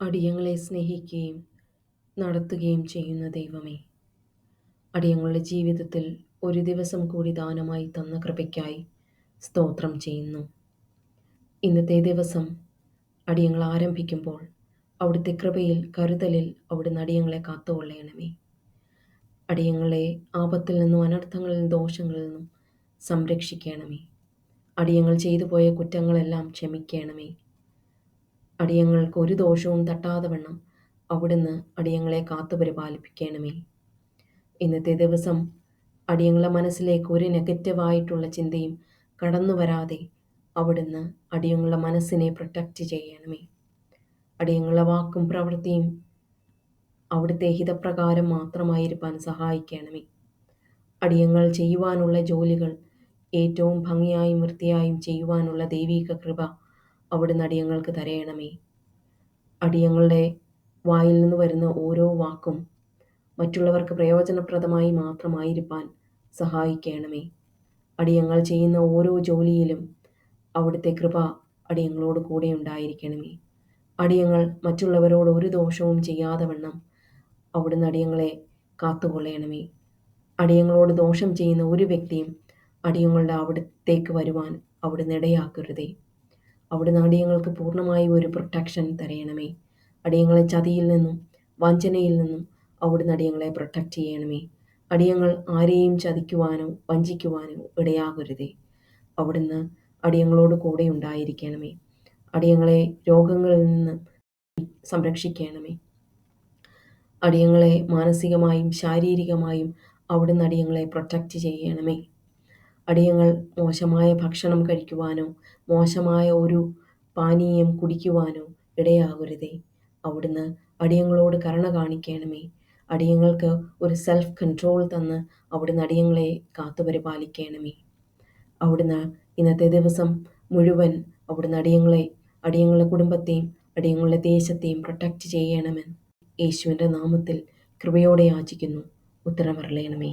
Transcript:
അടിയങ്ങളെ സ്നേഹിക്കുകയും നടത്തുകയും ചെയ്യുന്ന ദൈവമേ അടിയങ്ങളുടെ ജീവിതത്തിൽ ഒരു ദിവസം കൂടി ദാനമായി തന്ന കൃപയ്ക്കായി സ്തോത്രം ചെയ്യുന്നു. ഇന്നത്തെ ദിവസം അടിയങ്ങൾ ആരംഭിക്കുമ്പോൾ അവിടുത്തെ കൃപയിൽ കരുതലിൽ അവിടുന്ന് അടിയങ്ങളെ കാത്തുകൊള്ളയണമേ അടിയങ്ങളെ ആപത്തിൽ നിന്നും അനർത്ഥങ്ങളിൽ നിന്നും ദോഷങ്ങളിൽ നിന്നും സംരക്ഷിക്കണമേ. അടിയങ്ങൾ ചെയ്തു പോയ കുറ്റങ്ങളെല്ലാം ക്ഷമിക്കണമേ. അടിയങ്ങൾക്ക് ഒരു ദോഷവും തട്ടാതെ വണ്ണം അവിടുന്ന് അടിയങ്ങളെ കാത്തു പരിപാലിപ്പിക്കണമേ. ഇന്നത്തെ ദിവസം അടിയങ്ങളെ മനസ്സിലേക്ക് ഒരു നെഗറ്റീവായിട്ടുള്ള ചിന്തയും കടന്നു വരാതെ അവിടുന്ന് അടിയങ്ങളുടെ മനസ്സിനെ പ്രൊട്ടക്റ്റ് ചെയ്യണമേ. അടിയങ്ങളുടെ വാക്കും പ്രവൃത്തിയും അവിടുത്തെ ഹിതപ്രകാരം മാത്രമായിരിക്കാൻ സഹായിക്കണമേ. അടിയങ്ങൾ ചെയ്യുവാനുള്ള ജോലികൾ ഏറ്റവും ഭംഗിയായും വൃത്തിയായും ചെയ്യുവാനുള്ള ദൈവീക കൃപ അവിടുന്ന് അടിയങ്ങൾക്ക് തരയണമേ. അടിയങ്ങളുടെ വായിൽ നിന്ന് വരുന്ന ഓരോ വാക്കും മറ്റുള്ളവർക്ക് പ്രയോജനപ്രദമായി മാത്രമായിരിക്കാൻ സഹായിക്കണമേ. അടിയങ്ങൾ ചെയ്യുന്ന ഓരോ ജോലിയിലും അവിടുത്തെ കൃപ അടിയങ്ങളോട് കൂടെ ഉണ്ടായിരിക്കണമേ. അടിയങ്ങൾ മറ്റുള്ളവരോട് ഒരു ദോഷവും ചെയ്യാതെ വണ്ണം അവിടുന്ന് അടിയങ്ങളെ കാത്തുകൊള്ളയണമേ അടിയങ്ങളോട് ദോഷം ചെയ്യുന്ന ഒരു വ്യക്തിയും അടിയങ്ങളുടെ അവിടത്തേക്ക് വരുവാൻ അവിടുന്ന് ഇടയാക്കരുതേ. അവിടുന്ന് അടിയങ്ങൾക്ക് പൂർണമായി ഒരു പ്രൊട്ടക്ഷൻ തരയണമേ. അടിയങ്ങളെ ചതിയിൽ നിന്നും വഞ്ചനയിൽ നിന്നും അവിടുന്ന് അടിയങ്ങളെ പ്രൊട്ടക്റ്റ് ചെയ്യണമേ. അടിയങ്ങൾ ആരെയും ചതിക്കുവാനോ വഞ്ചിക്കുവാനോ ഇടയാകരുതേ. അവിടുന്ന് അടിയങ്ങളോട് കൂടെ ഉണ്ടായിരിക്കണമേ. അടിയങ്ങളെ രോഗങ്ങളിൽ നിന്ന് സംരക്ഷിക്കണമേ. അടിയങ്ങളെ മാനസികമായും ശാരീരികമായും അവിടുന്ന് അടിയങ്ങളെ പ്രൊട്ടക്റ്റ് ചെയ്യണമേ. അടിയങ്ങൾ മോശമായ ഭക്ഷണം കഴിക്കുവാനോ മോശമായ ഒരു പാനീയം കുടിക്കുവാനോ ഇടയാകരുതേ. അവിടുന്ന് അടിയങ്ങളോട് കരുണ കാണിക്കണമേ. അടിയങ്ങൾക്ക് ഒരു സെൽഫ് കൺട്രോൾ തന്ന് അവിടുന്ന് അടിയങ്ങളെ കാത്തുപരിപാലിക്കണമേ അവിടുന്ന് ഇന്നത്തെ ദിവസം മുഴുവൻ അവിടുന്ന് അടിയങ്ങളെ അടിയങ്ങളുടെ കുടുംബത്തെയും അടിയങ്ങളുടെ ദേശത്തെയും പ്രൊട്ടക്റ്റ് ചെയ്യണമെന്ന് യേശുവിന്റെ നാമത്തിൽ കൃപയോടെ യാചിക്കുന്നു ഉത്തരമറിയണമേ